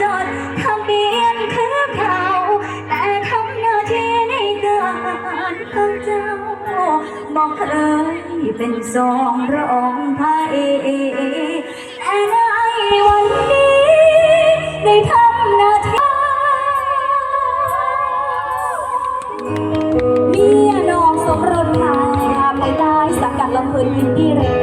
จดทะเบียนคือเขาแต่ทำหน้าที่ในการของเจ้า บอกเคยเป็นสองรองพระเอแต่ในวันนี้ได้ทำหน้าที่เมียน้องสมรสค่ะภายใต้สังกัดลำเพลินอินดี้เรค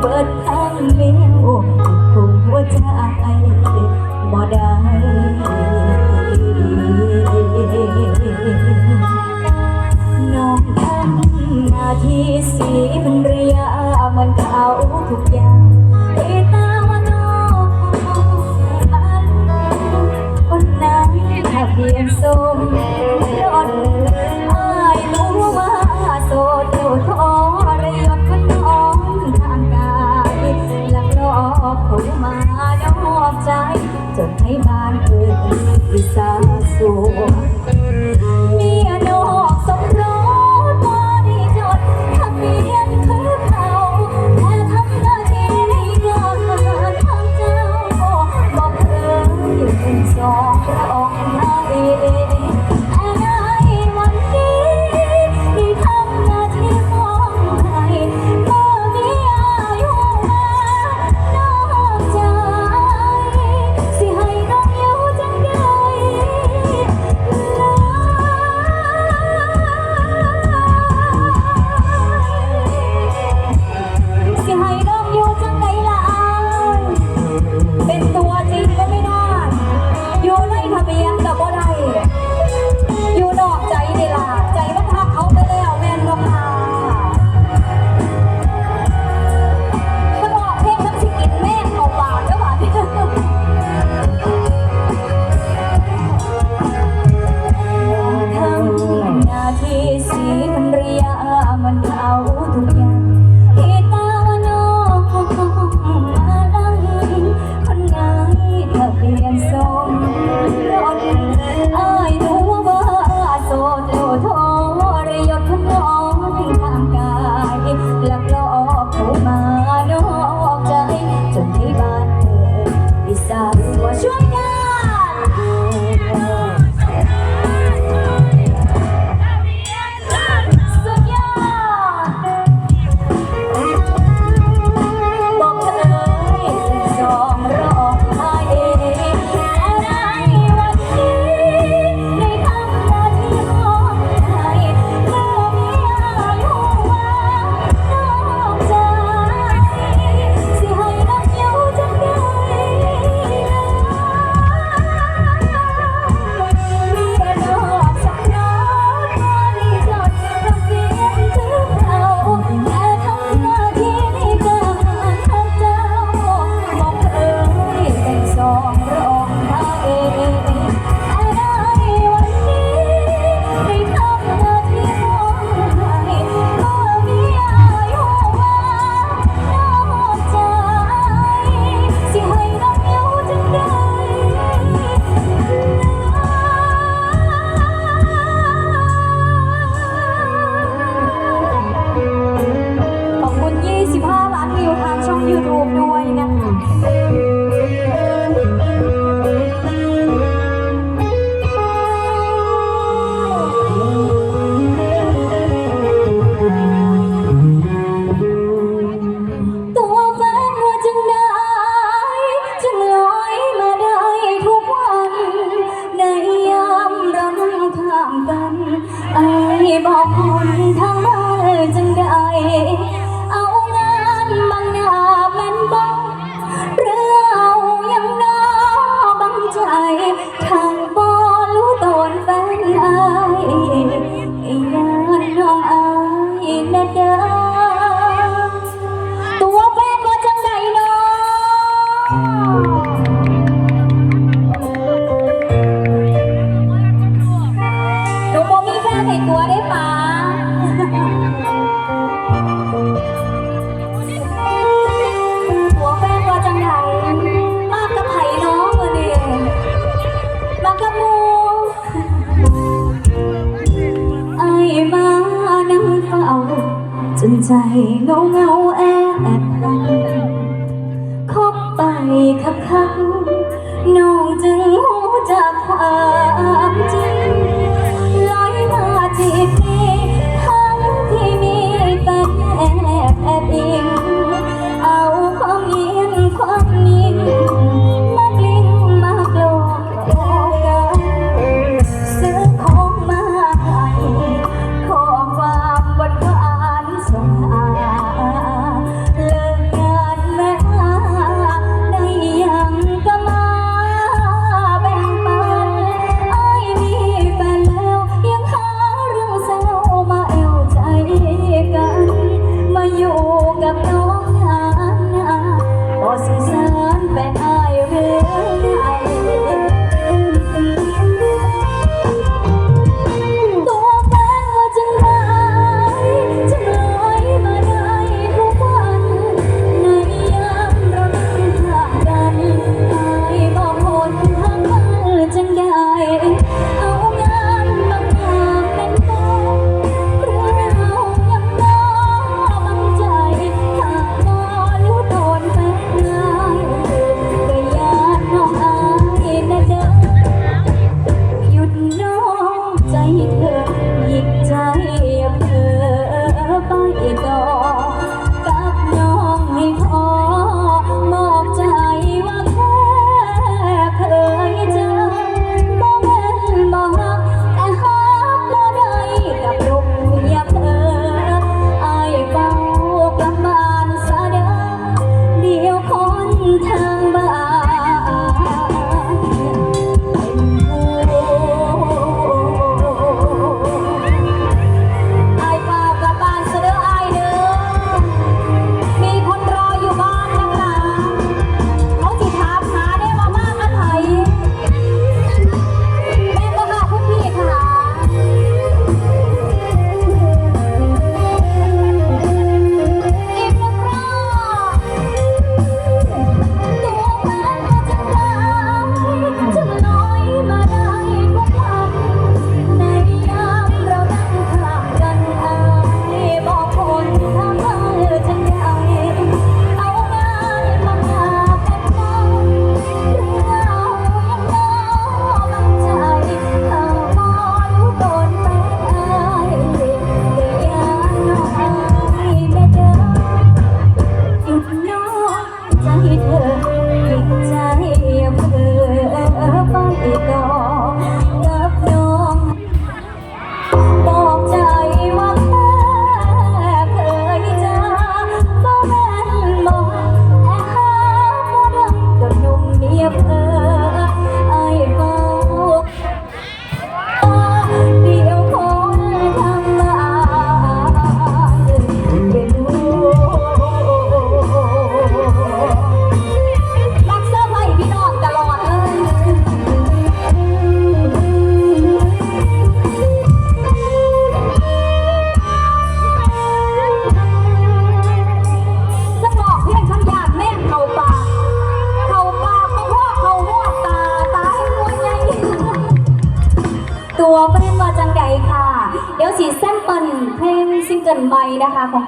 เบิดทางเลี้ยวคุมหัวใจบ่ได้น้องทำหน้าทีสีเป็นระยะเหมือนเขาทุกอย่างเอตาว่าน้องคนนั้นทะเบียนสม ให้บ้านเกิดมีสาสุข บอกคุณทั้งนั้นจึงได้ ใจเงาเงาแอบ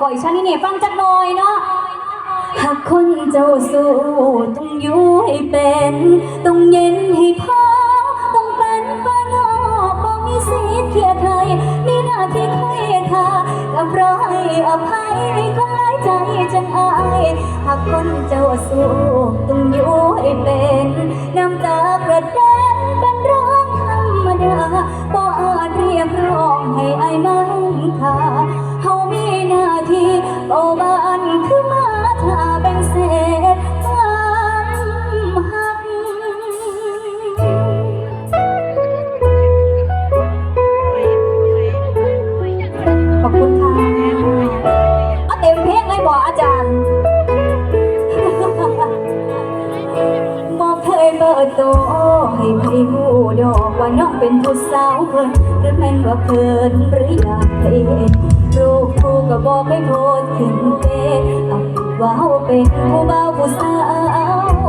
ก่อยชานี่เนี่ยฟังจักหน่อยเนาะหากคนเจ้าสู้ต้องอยู่ให้เป็น ต้องเย็นให้พอต้องเป็นฟ้านอกบ่มีสิทธิ์เทียไทยมีหน้าที่คุยค่ะกับรอยอภัยคนหลายใจจังอายหากคนเจ้าสู้ต้องอยู่ให้เป็นน้ำตากระเด็นเป็นเรื่องธรรมดาบ่อาจเรียกร้องให้อายมันค่าเฮามีหน้า ที่เฝ้าบ้านคือมาถ้าแบ่งเศษความหักขอบคุณค่ะเอาเต็มเพลงเลยบอกอาจารย์บอกเคยเบิดโตให้ใครหูดอกว่าน้องเป็นผู้สาวเพิ่นหรือแม่นว่าเพิ่นหรืออยากเป็นลูกผู้ก็บอกให้โทษขึ้นเป็นเอ ยผู้เบาผู้สา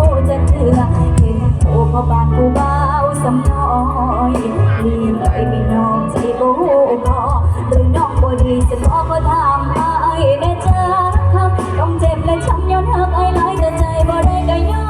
วจะเถื่อเห็นผู้พ่อบานผู้เบาสำน้อยมีไปม่น้องใจบ่พอหรือน้องบ่ดีจะบอก็ทำไปแม่จ้าครับต้องเจ็บและช้ำย้อนหักไอ้หลายแต่ใจบ่ได้ก็ย้อน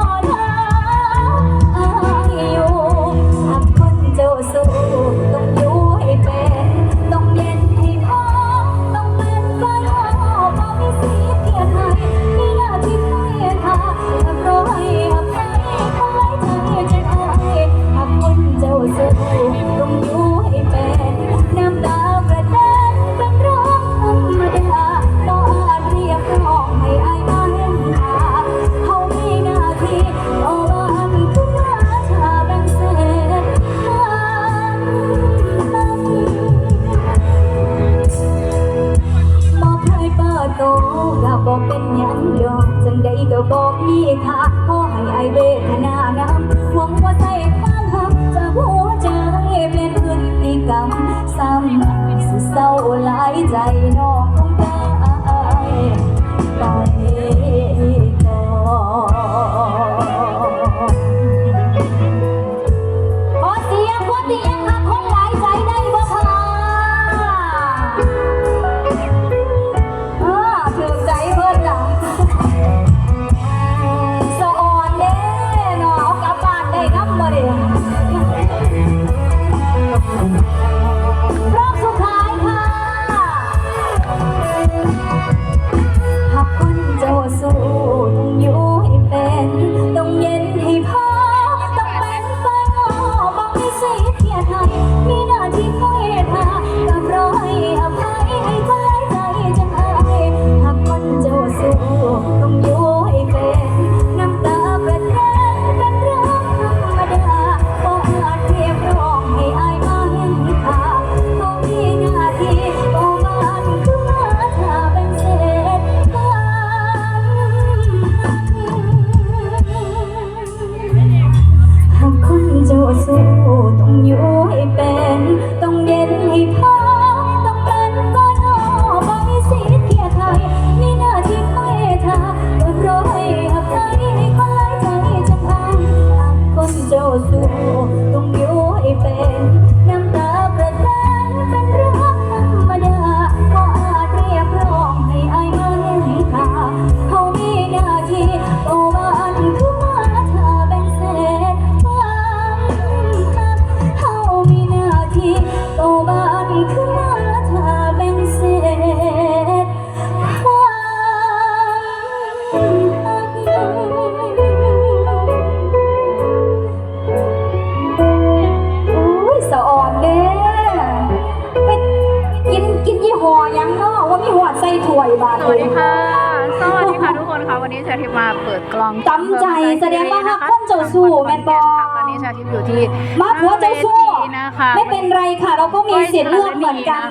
เป็นไรค่ะ เราก็มีเสียงเลือกเหมือนกัน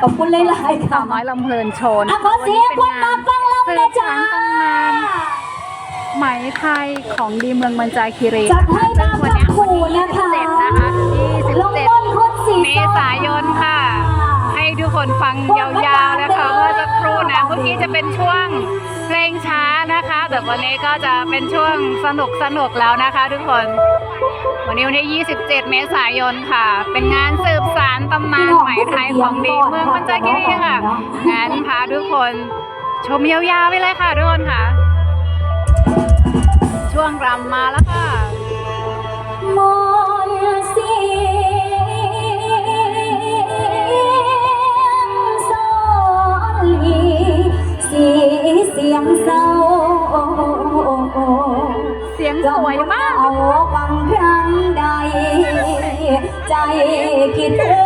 ขอบคุณหลายๆสาค่ะวน้อยลำเพลินชนอ่ขอเสียงคนมากล้งลำเลยจ๊าไหมไทยของดีเมืองมันจาคีรีจัดให้นามวัตะนี้คูนะคะ ที่สิบเจ็นคนสี27เมส้มษายนค่ะ ทุกคนฟังยาวๆนะคะเมื่อสักครู่นะเมื่อกี้จะเป็นช่วงเพลงช้านะคะ แต่วันนี้ก็จะเป็นช่วงสนุกสนุกแล้วนะคะ ทุกคน วันนี้วันที่ 27 เมษายนค่ะ เป็นงานสืบสารตำนานใหม่ไทยของดีเมืองมันจาคิรีค่ะงานพาทุกคนชมยาวๆไปเลยค่ะทุกคนค่ะ ช่วงรำมาแล้วค่ะ คิดถึง